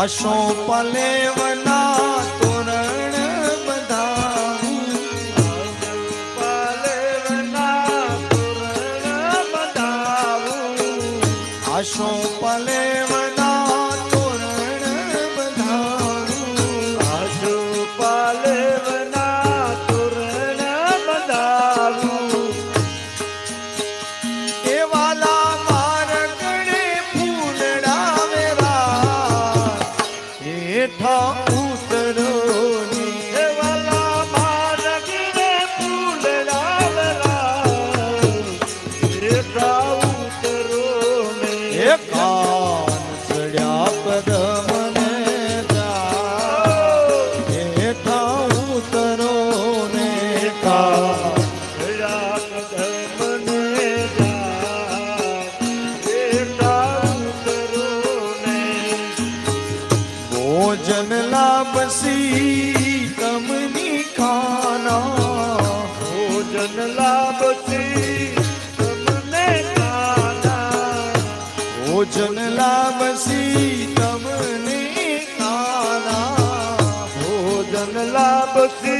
આશો પલેવના તોરણ બધા પલેવના પલે ભોજન લાભસી કમની ખાના ભોજન લાભસી તમને ખાના ભોજન લાભસી તમને ખાના ભોજન લાભસી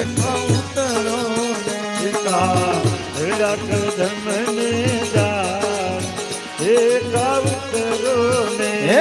ઉતરો ધન